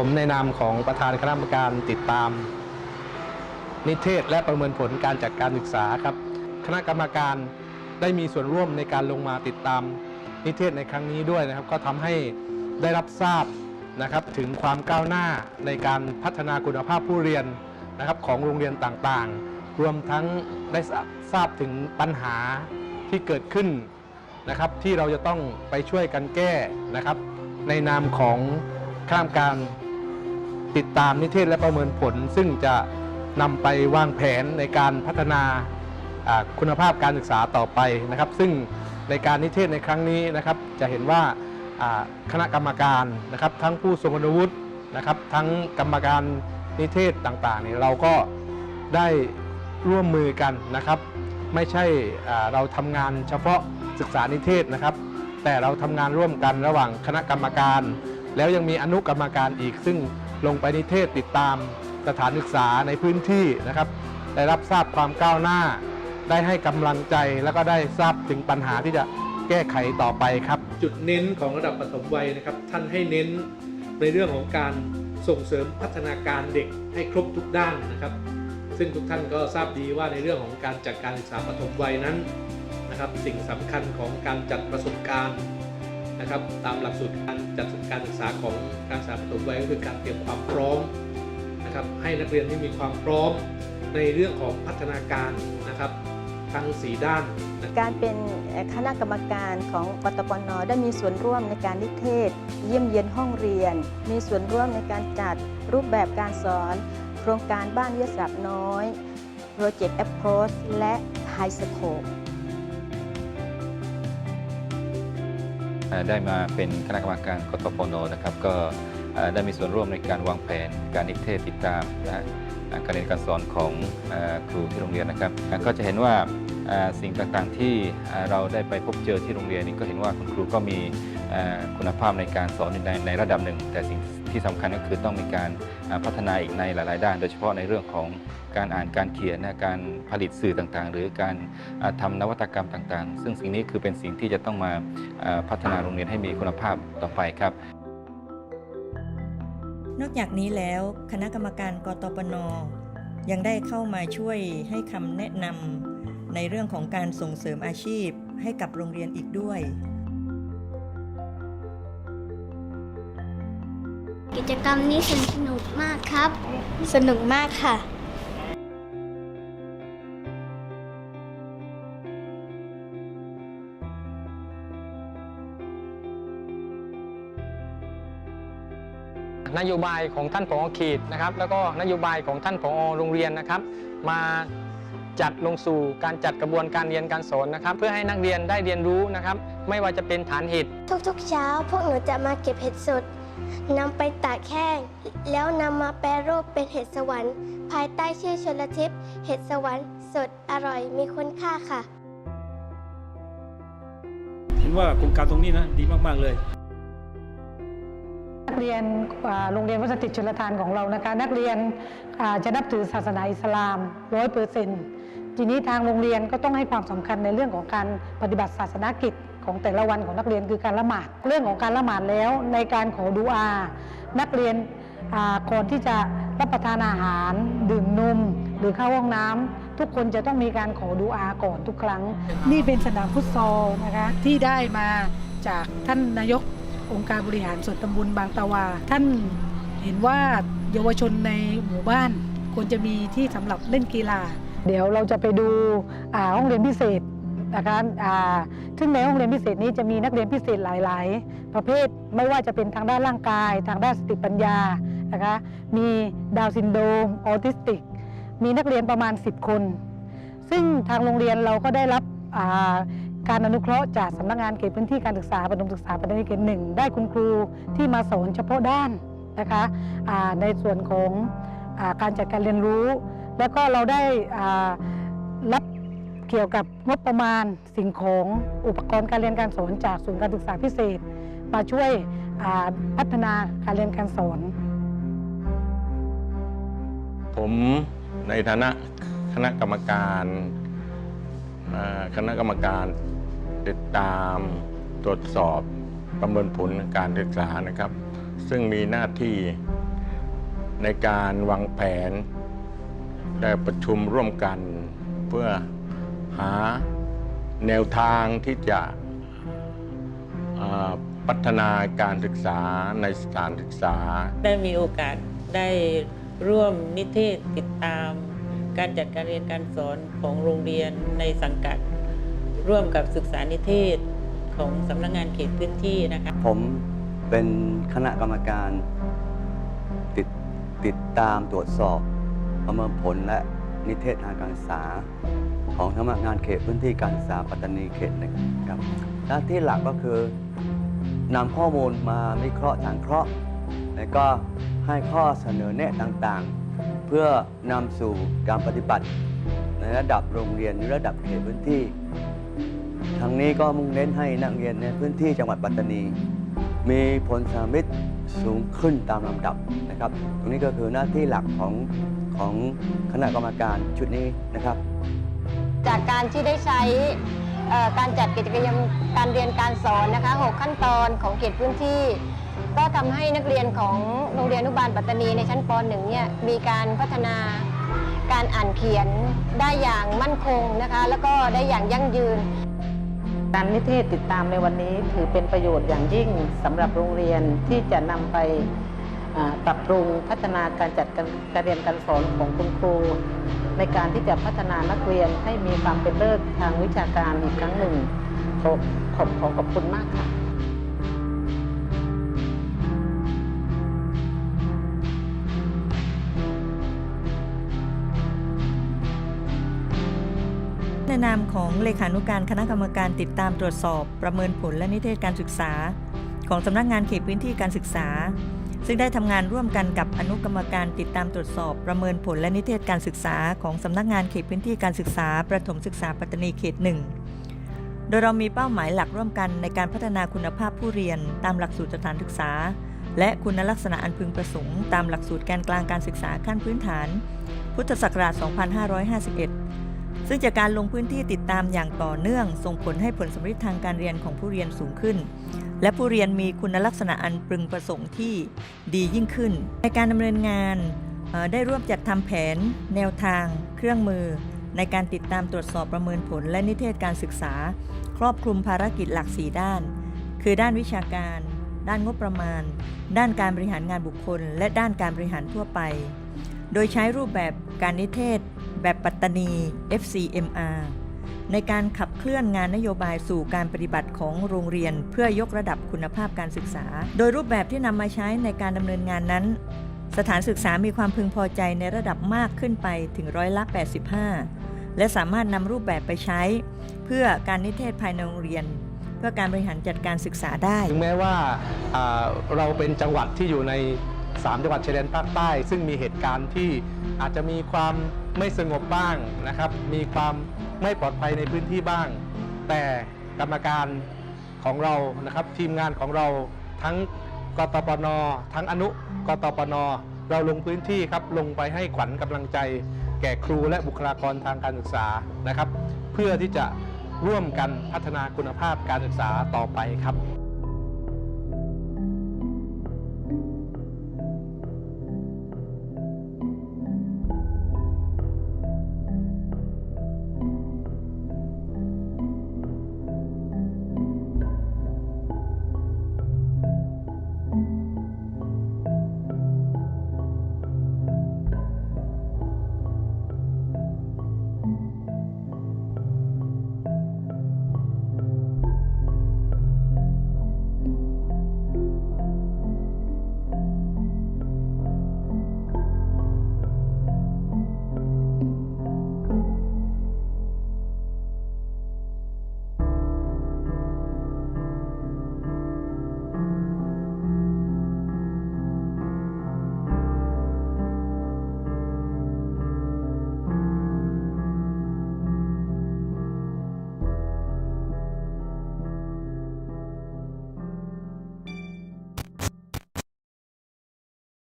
ผมในนามของประธานคณะกรรมการติดตาม นิเทศและประเมินผลการจัดการศึกษาครับ คณะกรรมการได้มีส่วนร่วมในการลงมาติดตามนิเทศในครั้งนี้ด้วยนะครับ ก็ทำให้ได้รับทราบนะครับถึงความก้าวหน้าในการพัฒนาคุณภาพผู้เรียนนะครับของโรงเรียนต่างๆ รวมทั้งได้ทราบถึงปัญหาที่เกิดขึ้นนะครับที่เราจะต้องไปช่วยกันแก้นะครับ ในนามของข้ามการ ติดตามนิเทศและประเมินผล ซึ่งจะนำไปวางแผนในการพัฒนาคุณภาพการศึกษาต่อไปนะครับ ซึ่งในการนิเทศในครั้งนี้นะครับ จะเห็นว่าคณะกรรมการนะครับ ทั้งผู้ทรงคุณวุฒินะครับ ทั้งกรรมการนิเทศต่างๆเนี่ยเราก็ได้ร่วมมือกันนะครับ ไม่ใช่เราทำงานเฉพาะศึกษานิเทศนะครับ แต่เราทำงานร่วมกันระหว่างคณะกรรมการ แล้วยังมีอนุกรรมการอีกซึ่ง ลงไปนิเทศติดตามสถานศึกษาในพื้นที่นะครับ ได้รับทราบความก้าวหน้า ได้ให้กำลังใจแล้วก็ได้ทราบถึงปัญหาที่จะแก้ไขต่อไปครับ จุดเน้นของระดับปฐมวัยนะครับ ท่านให้เน้นในเรื่องของการส่งเสริมพัฒนาการเด็กให้ครบทุกด้านนะครับ ซึ่งทุกท่านก็ทราบดีว่าในเรื่องของการจัดการศึกษาปฐมวัยนั้นนะครับ สิ่งสำคัญของการจัดประสบการณ์ นะครับตามหลักสูตรการจัดการศึกษาของการศึกษาปฐมวัยก็คือการเตรียมความพร้อมนะครับให้นักเรียนที่มีความพร้อมในเรื่องของพัฒนาการนะครับทั้งสีด้านนะการเป็นคณะกรรมการของกตปนได้มีส่วนร่วมในการนิเทศ เยี่ยมเยียนห้องเรียน มีส่วนร่วมในการจัดรูปแบบการสอน โครงการบ้านวิทยสตร์น้อย Project Approach และ High Scope เอ่อ ได้มาเป็นคณะกรรมการกทปนนะครับ ก็ได้มีส่วนร่วมในการวางแผนการนิเทศติดตามนะการเรียนการสอนของอครูที่โรงเรียนนะครับ ก็จะเห็นว่าสิ่งต่างๆที่เราได้ไปพบเจอที่โรงเรียนนี้ก็เห็นว่าคุณครูก็มีคุณภาพในการสอนในในระดับหนึ่ง แต่สิ่ง ที่สำคัญก็คือต้องมีการพัฒนาอีกในหลาย ๆ ด้าน โดยเฉพาะในเรื่องของการอ่านการเขียนการผลิตสื่อต่าง ๆ หรือการอะทำนวัตกรรมต่าง ๆ ซึ่งสิ่งนี้คือเป็นสิ่งที่จะต้องมาพัฒนาโรงเรียนให้มีคุณภาพต่อไปครับนอกจากนี้แล้วคณะกรรมการกตปน ยังได้เข้ามาช่วยให้คำแนะนำในเรื่องของการส่งเสริมอาชีพให้กับโรงเรียนอีกด้วย กิจกรรมนี้สนุกมากครับ สนุกมากค่ะ นโยบายของท่านผอเขตนะครับ แล้วก็นโยบายของท่านผอโรงเรียนนะครับ มาจัดลงสู่การจัดกระบวนการเรียนการสอนนะครับ เพื่อให้นักเรียนได้เรียนรู้นะครับ ไม่ว่าจะเป็นฐานเหตุทุกๆ เช้า พวกหนูจะมาเก็บเห็ดสด นำไปตากแห้ง แล้วนำมาแปรรูปเป็นเห็ดสวรรค์ ภายใต้ชื่อชนลทิพย์เห็ดสวรรค์ สดอร่อยมีคุณค่าค่ะ เห็นว่าโครงการตรงนี้นะดีมากๆเลย นักเรียนอ่าโรงเรียนวัดสถิตชลทานของเรานะคะ นักเรียนอ่าจะนับถือศาสนาอิสลามร้อยเปอร์เซ็นต์ทีนี้ทางโรงเรียนก็ต้องให้ความสำคัญในเรื่องของการปฏิบัติศาสนกิจ ของแต่ละวันของนักเรียนคือการละหมาด เรื่องของการละหมาดแล้วในการขอดูอา นักเรียนอ่าก่อนที่จะรับประทานอาหาร ดื่มนม หรือเข้าห้องน้ำทุกคนจะต้องมีการขอดูอาก่อนทุกครั้ง นี่เป็นสนามฟุตซอลนะคะที่ได้มาจากท่านนายกองค์การบริหารส่วนตำบลบางตาวา ท่านเห็นว่าเยาวชนในหมู่บ้านควรจะมีที่สำหรับเล่นกีฬา เดี๋ยวเราจะไปดูอ่าห้องเรียนพิเศษ นะคะซึ่งในห้องเรียนพิเศษนี้จะมีนักเรียนพิเศษหลาย ๆ ประเภทไม่ว่าจะเป็นทางด้านร่างกาย ทางด้านสติปัญญานะคะมีดาวซินโดมออทิสติก มีนักเรียนประมาณ 10 คน ซึ่งทางโรงเรียนเราก็ได้รับาการอนุเคราะห์จากสำนักงานเขตพื้นที่การศึกษาประถมศึกษาปัตตานีเขตหนึ่งได้คุณครูที่มาสอนเฉพาะด้านนะคะในส่วนของอาการจัดการเรียนรู้ แล้วก็เราได้รับ เกี่ยวกับงบประมาณสิ่งของอุปกรณ์การเรียนการสอนจากศูนย์การศึกษาพิเศษ มาช่วยพัฒนาการเรียนการสอน ผมในฐานะคณะกรรมการคณะกรรมการติดตามตรวจสอบประเมินผลการศึกษานะครับ ซึ่งมีหน้าที่ในการวางแผน ได้ประชุมร่วมกันเพื่อ หาแนวทางที่จะเอ่อพัฒนาการศึกษาในสถานศึกษา ได้มีโอกาสได้ร่วมนิเทศติดตาม การจัดการเรียนการสอนของโรงเรียนในสังกัด ร่วมกับศึกษานิเทศของสำนักงงานเขตพื้นที่นะคะผมเป็นคณะกรรมการติดติดตามตรวจสอบประเมินผลและ นิเทศทางการศึกษา ของสำนักงานเขตพื้นที่การศึกษาปัตตานีเขตหนึ่งครับหน้าที่หลักก็คือนำข้อมูลมาวิเคราะห์สังเคราะห์ และก็ให้ข้อเสนอแนะต่างๆ เพื่อนำสู่การปฏิบัติ ในระดับโรงเรียนหรือระดับเขตพื้นที่ทางนี้ก็มุ่งเน้นให้นักเรียนในพื้นที่จังหวัดปัตตานี มีผลสามิตสูงขึ้นตามลำดับนะครับ ตรงนี้ก็คือหน้าที่หลักของ ของคณะกรรมการชุดนี้นะครับ จากการที่ได้ใช้เอ่อการจัดกิจกรรมการเรียนการสอนนะคะ 6 ขั้นตอนของเขตพื้นที่ ก็ทำให้นักเรียนของโรงเรียนอนุบาลปัตตานีในชั้นป .1 เนี่ยมีการพัฒนาการอ่านเขียนได้อย่างมั่นคงนะคะ แล้วก็ได้อย่างยั่งยืน การนิเทศติดตามในวันนี้ถือเป็นประโยชน์อย่างยิ่งสำหรับโรงเรียนที่จะนำไปอ่า ปรับปรุงพัฒนาการจัดการการเรียนการสอนของคุณครู ในการที่จะพัฒนานักเรียนให้มีความเป็นเลิศทางวิชาการอีกครั้งหนึ่งขอขอบขอขอบคุณมากค่ะในนามของเลขานุการคณะกรรมการติดตามตรวจสอบ ประเมินผลและนิเทศการศึกษา ของสำนักงานเขตพื้นที่การศึกษา ซึ่งได้ทำงานร่วมกันกับอนุกรรมการติดตามตรวจสอบประเมินผลและนิเทศการศึกษาของสำนักงานเขตพื้นที่การศึกษา ประถมศึกษาปัตตานีเขตหนึ่งโดยเรามีเป้าหมายหลักร่วมกันในการพัฒนาคุณภาพผู้เรียน ตามหลักสูตรสถานศึกษา และคุณลักษณะอันพึงประสงค์ตามหลักสูตรแกนกลางการศึกษาขั้นพื้นฐาน พุทธศักราช 2551 ซึ่งจากการลงพื้นที่ติดตามอย่างต่อเนื่อง ส่งผลให้ผลสำเร็จทางการเรียนของผู้เรียนสูงขึ้น และผู้เรียนมีคุณลักษณะอันพึงประสงค์ที่ดียิ่งขึ้น ในการดำเนินงานได้ร่วมจัดทำแผน แนวทาง เครื่องมือ ในการติดตามตรวจสอบประเมินผล และนิเทศการศึกษา ครอบคลุมภารกิจหลัก 4 ด้าน คือด้านวิชาการ ด้านงบประมาณ ด้านการบริหารงานบุคคล และด้านการบริหารทั่วไป โดยใช้รูปแบบการนิเทศ แบบปัตตานี FCMR ในการขับเคลื่อนงานนโยบายสู่การปฏิบัติของโรงเรียน เพื่อยกระดับคุณภาพการศึกษา โดยรูปแบบที่นำมาใช้ในการดำเนินงานนั้น สถานศึกษามีความพึงพอใจในระดับมากขึ้นไปถึงร้อยละ 85 และสามารถนำรูปแบบไปใช้ เพื่อการนิเทศภายในโรงเรียนเพื่อการบริหารจัดการศึกษาได้ ถึงแม้ว่าเราเป็นจังหวัดที่อยู่ใน 3 จังหวัดชายแดนภาคใต้ ซึ่งมีเหตุการณ์ที่อาจจะมีความไม่สงบบ้างนะครับ มีความ ไม่ปลอดภัยในพื้นที่บ้าง แต่กรรมการของเรานะครับทีมงานของเราทั้งกตปน ทั้งอนุกตปน เราลงพื้นที่ครับลงไปให้ขวัญกำลังใจ แก่ครูและบุคลากรทางการศึกษานะครับ เพื่อที่จะร่วมกันพัฒนาคุณภาพการศึกษาต่อไปครับ